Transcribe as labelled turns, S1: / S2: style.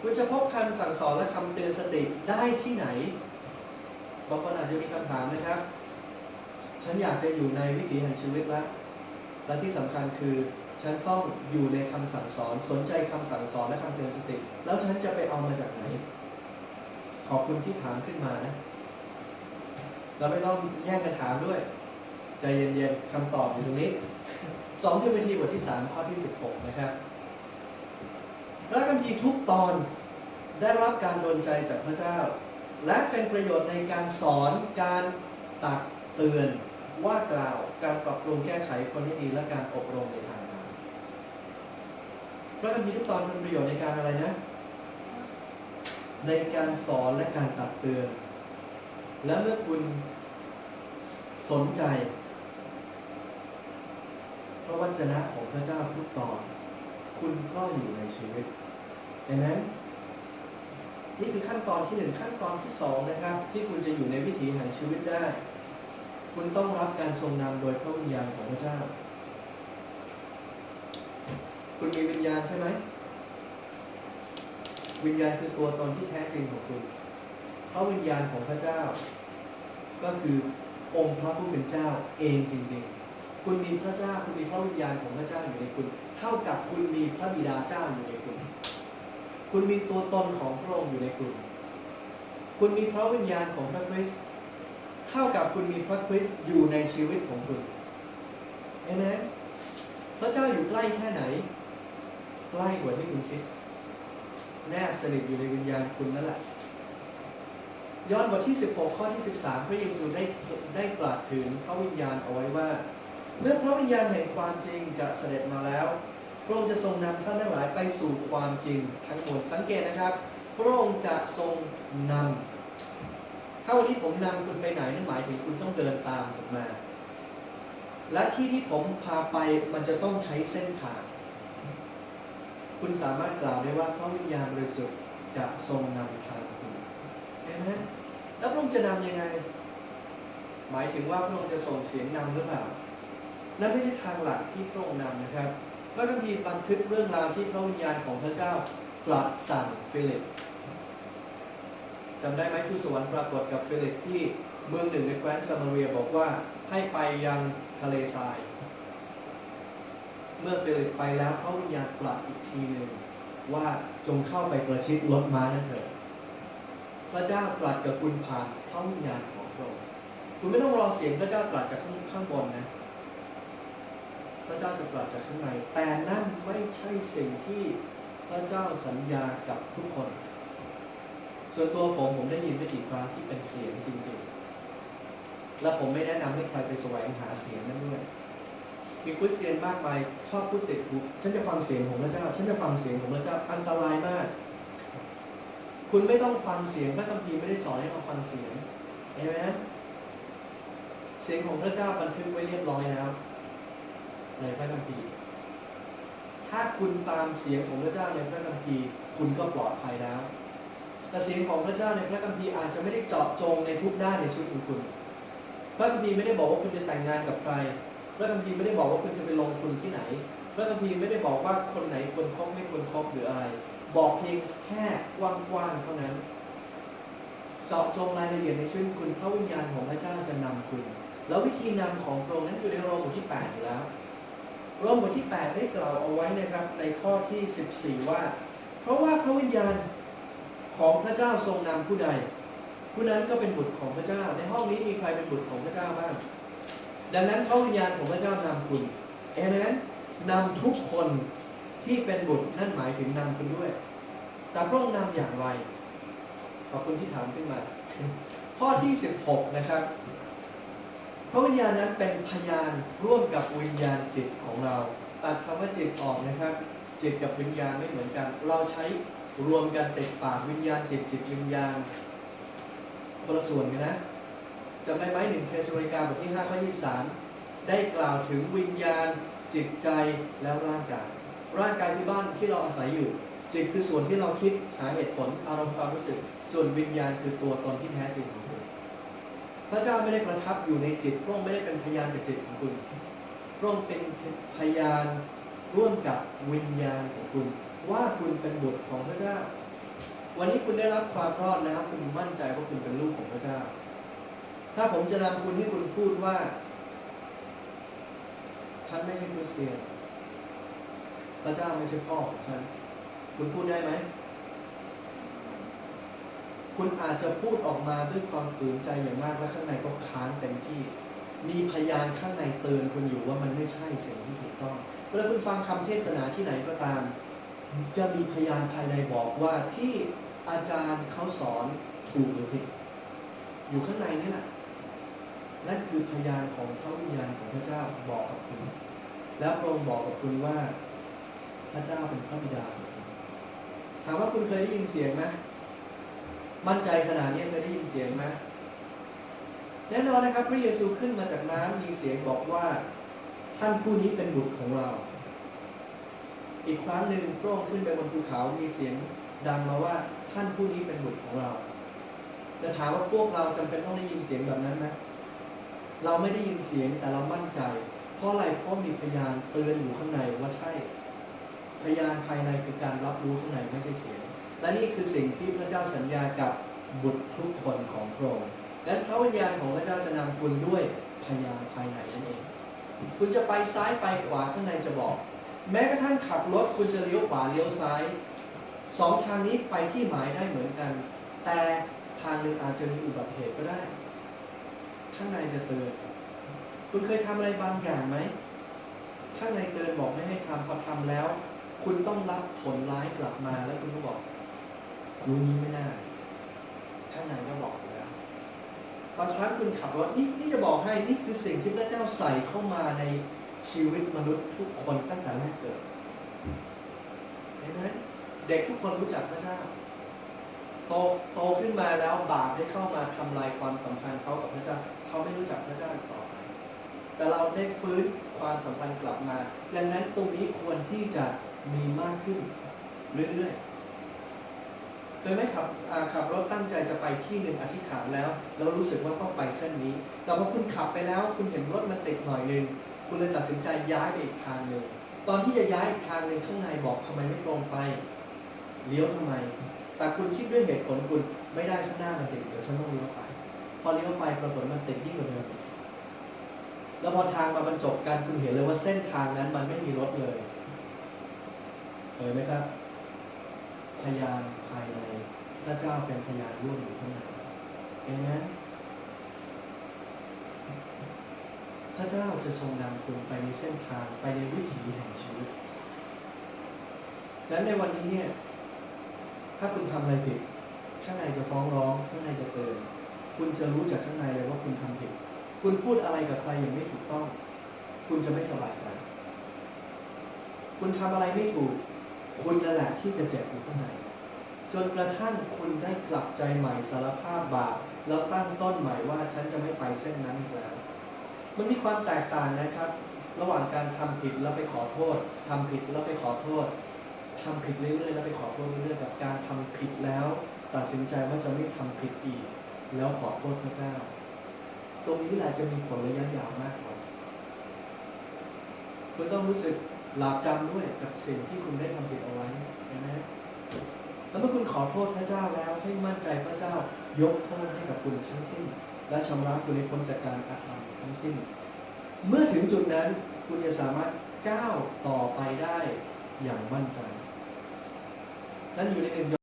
S1: คุณจะพบคำสั่งสอนและคำเตือนสติได้ที่ไหนบางคนอาจจะมีคำถามนะครับ ฉันอยากจะอยู่ในวิถีแห่งชีวิตแล้วและที่สำคัญคือฉันต้องอยู่ในคำสั่งสอนสนใจคำสั่งสอนและคำเตือนสติ แล้วฉันจะไปเอามาจากไหน ขอบคุณที่ถามขึ้นมานะ เราไม่ต้องแย่งกันถามด้วย ใจเย็นๆคำตอบอยู่ตรงนี้สองทิโมธีบทที่สามข้อที่สิบหกนะครับ พระคัมภีร์ทุกตอนได้รับการโดนใจจากพระเจ้า และเป็นประโยชน์ในการสอนการตักเตือนว่ากล่าวการปรับปรุงแก้ไขคนให้ดีและการอบรมในทางการพระคัมภีร์ทุกตอนเป็นประโยชน์ในการอะไรนะ ในการสอนและการตักเตือน และเมื่อคุณสนใจพระวจนะของพระเจ้าทุกตอน คุณก็อยู่ในชีวิต เห็นไหมนี่คือขั้นตอนที่หนึ่งขั้นตอนที่สองนะครับ ที่คุณจะอยู่ในวิถีแห่งชีวิตได้ คุณต้องรับการทรงนำโดยพระวิญญาณของพระเจ้า คุณมีวิญญาณใช่ไหมวิญญาณคือตัวตนที่แท้จริงของคุณพระวิญญาณของพระเจ้า ก็คือองค์พระผู้เป็นเจ้าเองจริง ๆ คุณมีพระเจ้าคุณมีพระวิญญาณของพระเจ้าอยู่ในคุณ เท่ากับคุณมีพระบิดาเจ้าอยู่ในคุณ คุณมีตัวตนของพระองค์อยู่ในคุณ คุณมีพระวิญญาณของพระคริสต์เท่ากับคุณมีพระคริสต์อยู่ในชีวิตของคุณเห็นพระเจ้าอยู่ใกล้แค่ไหน ใกล้กว่าที่คุณคิด แนบสนิทอยู่ในวิญญาณคุณนั่นแหละย้อนบทที่ 16 ข้อที่ 13 พระเยซูได้ได้ตรัสถึงพระวิญญาณเอาไว้ว่า เมื่อพระวิญญาณแห่งความจริงจะเสด็จมาแล้วพระองค์จะทรงนำท่านทั้งหลาย ไปสู่ความจริงทั้งหมดสังเกตนะครับ พระองค์จะทรงนำถ้าวันนี้ผมนำคุณไปไหนนั่นหมายถึงคุณต้องเดินตามผมมา และที่ที่ผมพาไปมันจะต้องใช้เส้นทาง คุณสามารถกล่าวได้ว่าพระวิญญาณบริสุทธิ์จะทรงนำทางคุณเห็นไหมแล้วพระองค์จะนำยังไง หมายถึงว่าพระองค์จะส่งเสียงนำหรือเปล่านั่นไม่ใช่ทางหลักที่พระองค์นำนะครับ พระคัมภีร์บันทึกเรื่องราวที่พระวิญญาณของพระเจ้าตรัสสั่งฟิลิปจำได้ไหมทูตสวรรค์ปรากฏกับฟิลิปที่เมืองหนึ่งในแคว้นซามาเรียบอกว่าให้ไปยังทะเลทราย เมื่อฟิลิปไปแล้วพระวิญญาณตรัสอีกทีหนึ่งว่าจงเข้าไปประชิดรถม้านั่นเถิดพระเจ้าตรัสกับคุณผ่านพระวิญญาณของพระองค์คุณไม่ต้องรอเสียงพระเจ้าตรัสจากข้างข้างบนนะ พระเจ้าจะตรัสจากข้างใน แต่นั่นไม่ใช่สิ่งที่พระเจ้าสัญญากับทุกคน ส่วนตัวผมผมได้ยินไม่กี่ครั้งที่เป็นเสียงจริงๆ และผมไม่แนะนำให้ใครไปแสวงหาเสียงนั้นด้วย มีคริสเตียนมากมายชอบพูดติดหูฉันจะฟังเสียงของพระเจ้า ฉันจะฟังเสียงของพระเจ้า อันตรายมาก คุณไม่ต้องฟังเสียงพระคัมภีร์ไม่ได้สอนให้เราฟังเสียงเห็นไหมเสียงของพระเจ้าบันทึกไว้เรียบร้อยแล้ว ในพระคัมภีร์ถ้าคุณตามเสียงของพระเจ้าในพระคัมภีร์คุณก็ปลอดภัยแล้ว แต่เสียงของพระเจ้าในพระคัมภีร์อาจจะไม่ได้เจาะจงในทุกด้านในชีวิตของคุณ พระคัมภีร์ไม่ได้บอกว่าคุณจะแต่งงานกับใคร พระคัมภีร์ไม่ได้บอกว่าคุณจะไปลงทุนที่ไหน พระคัมภีร์ไม่ได้บอกว่าคนไหนควรคบไม่ควรคบหรืออะไร บอกเพียงแค่กว้างๆเท่านั้น เจาะจงรายละเอียดในชีวิตคุณพระวิญญาณของพระเจ้าจะนำคุณ แล้ววิธีนำของพระองค์นั้นอยู่ในโรมบทที่8อยู่แล้ว โรมบทที่ 8 ได้กล่าวเอาไว้นะครับในข้อที่ 14 ว่า เพราะว่าพระวิญญาณของพระเจ้าทรงนำผู้ใด ผู้นั้นก็เป็นบุตรของพระเจ้า ในห้องนี้มีใครเป็นบุตรของพระเจ้าบ้าง ดังนั้นพระวิญญาณของพระเจ้านำคุณเอเมนนำทุกคนที่เป็นบุตรนั่นหมายถึงนำคุณด้วย แต่พระองค์นำอย่างไรขอบคุณที่ถามขึ้นมา ข้อที่ 16 นะครับ ระวิญญาณนั้นเป็นพยานร่วมกับวิญญาณจิตของเรา ตัดคำว่าจิตออกนะครับ จิตกับวิญญาณไม่เหมือนกัน เราใช้รวมกันติดปากวิญญาณจิตจิตวิญญาณคนละส่วนกันนะจำได้ไหมหนึ่งเทสโลนิกาบทที่5ข้อ23 ได้กล่าวถึงวิญญาณจิตใจแล้วร่างกาย ร่างกายคือบ้านที่เราอาศัยอยู่ จิตคือส่วนที่เราคิดหาเหตุผลอารมณ์ความรู้สึก ส่วนวิญญาณคือตัวตนที่แท้จริงของคุณ พระเจ้าไม่ได้ประทับอยู่ในจิตพระองค์ไม่ได้เป็นพยานกับจิตของคุณพระองค์เป็นพยานร่วมกับวิญญาณของคุณ ว่าคุณเป็นบุตรของพระเจ้า วันนี้คุณได้รับความรอดแล้วคุณมั่นใจว่าคุณเป็นลูกของพระเจ้า ถ้าผมจะนำคุณให้คุณพูดว่า ฉันไม่ใช่คริสเตียน พระเจ้าไม่ใช่พ่อของฉัน คุณพูดได้ไหม คุณอาจจะพูดออกมาด้วยความฝืนใจอย่างมากและข้างในก็ค้านเต็มที่ มีพยานข้างในเตือนคุณอยู่ว่ามันไม่ใช่สิ่งที่ถูกต้องเวลาคุณฟังคำเทศนาที่ไหนก็ตาม จะมีพยานภายในบอกว่าที่อาจารย์เขาสอนถูกหรือผิดอยู่ข้างในนี่แหละนั่นคือพยานของพระวิญญาณของพระเจ้าบอกกับคุณ แล้วพระองค์บอกกับคุณว่า พระเจ้าเป็นพระบิดาถามว่าคุณเคยได้ยินเสียงไหม มั่นใจขนาดนี้เคยได้ยินเสียงไหมแน่นอนนะครับ พระเยซูขึ้นมาจากน้ำมีเสียงบอกว่า ท่านผู้นี้เป็นบุตรของเรา อีกครั้งหนึ่งพระองค์ขึ้นไปบนภูเขามีเสียงดังมาว่าท่านผู้นี้เป็นบุตรของเราจะถามว่าพวกเราจำเป็นต้องได้ยินเสียงแบบนั้นไหมเราไม่ได้ยินเสียงแต่เรามั่นใจ เพราะอะไรเพราะมีพยานเตือนอยู่ข้างในว่าใช่ พยานภายในคือการรับรู้ข้างในไม่ใช่เสียง และนี่คือสิ่งที่พระเจ้าสัญญากับบุตรทุกคนของพระองค์และพระวิญญาณของพระเจ้าจะนำคุณด้วยพยานภายในนั่นเอง คุณจะไปซ้ายไปขวาข้างในจะบอก แม้กระทั่งขับรถคุณจะเลี้ยวขวาเลี้ยวซ้ายสองทางนี้ไปที่หมายได้เหมือนกัน แต่ทางหนึ่งอาจจะมีอุบัติเหตุก็ได้ ข้างในจะเตือนคุณเคยทำอะไรบางอย่างไหมข้างในเตือนบอกไม่ให้ทำพอทำแล้ว คุณต้องรับผลร้ายกลับมาแล้วคุณก็บอก รู้นี้ไม่ได้ข้างในก็บอกอยู่แล้วบางครั้งคุณขับรถนี่นี่จะบอกให้นี่คือสิ่งที่พระเจ้าใส่เข้ามาในชีวิตมนุษย์ทุกคนตั้งแต่แรกเกิดเห็นไหมเด็กทุกคนรู้จักพระเจ้าโตโตขึ้นมาแล้วบาปได้เข้ามาทำลายความสัมพันธ์เขากับพระเจ้าเขาไม่รู้จักพระเจ้าต่อไปแต่เราได้ฟื้นความสัมพันธ์กลับมา ดังนั้นตรงนี้ควรที่จะมีมากขึ้นเรื่อยๆ เคยไหมขับขับรถตั้งใจจะไปที่หนึ่งอธิษฐานแล้วแล้วรู้สึกว่าต้องไปเส้นนี้ แต่พอคุณขับไปแล้ว คุณเห็นรถมันติดหน่อยหนึงคุณเลยตัดสินใจย้ายไปอีกทางหนึ่งตอนที่จะย้ายอีกทางหนึ่งข้างในบอกทำไมไม่ตรงไปเลี้ยวทำไม แต่คุณคิดด้วยเหตุผลคุณไม่ได้ข้างหน้ามันติดเดี๋ยวฉันต้องเลี้ยวไป พอเลี้ยวไปปรากฏมันติดยิ่งกว่าเดิมแล้วพอทางมาบรรจบกันคุณเห็นเลยว่าเส้นทางนั้นมันไม่มีรถเลยเห็นไหมครับพยาน พระเจ้าเป็นพยานร่วมอยู่ข้างในเห็นไหมพระเจ้าจะทรงนำคุณไปในเส้นทางไปในวิถีแห่งชีวิต และในวันนี้เนี่ย ถ้าคุณทำอะไรผิด ข้างในจะฟ้องร้อง ข้างในจะเตือน คุณจะรู้จากข้างในเลยว่าคุณทำผิด คุณพูดอะไรกับใครอย่างไม่ถูกต้อง คุณจะไม่สบายใจ คุณทำอะไรไม่ถูก คุณจะแหละที่จะเจ็บอยู่ข้างใน จนกระทั่งคุณได้กลับใจใหม่สารภาพบาปแล้วตั้งต้นใหม่ว่าฉันจะไม่ไปเส้นนั้นอีกแล้ว มันมีความแตกต่างนะครับ ระหว่างการทำผิดแล้วไปขอโทษทำผิดแล้วไปขอโทษทำผิดเรื่อยๆแล้วไปขอโทษเรื่อยๆกับการทำผิดแล้ว ตัดสินใจว่าจะไม่ทำผิดอีก แล้วขอโทษพระเจ้า ตรงนี้แหละจะมีผลระยะยาวมากกว่าคุณต้องรู้สึกหลาบจำด้วยกับสิ่งที่คุณได้ทำผิดเอาไว้นไหม แล้วเมื่อคุณขอโทษพระเจ้าแล้วให้มั่นใจพระเจ้ายกโทษให้กับคุณทั้งสิ้น และชำระคุณในพ้นจากการกระทำทั้งสิ้น เมื่อถึงจุดนั้นคุณจะสามารถก้าวต่อไปได้อย่างมั่นใจ นั่นอยู่ในหนึ่ง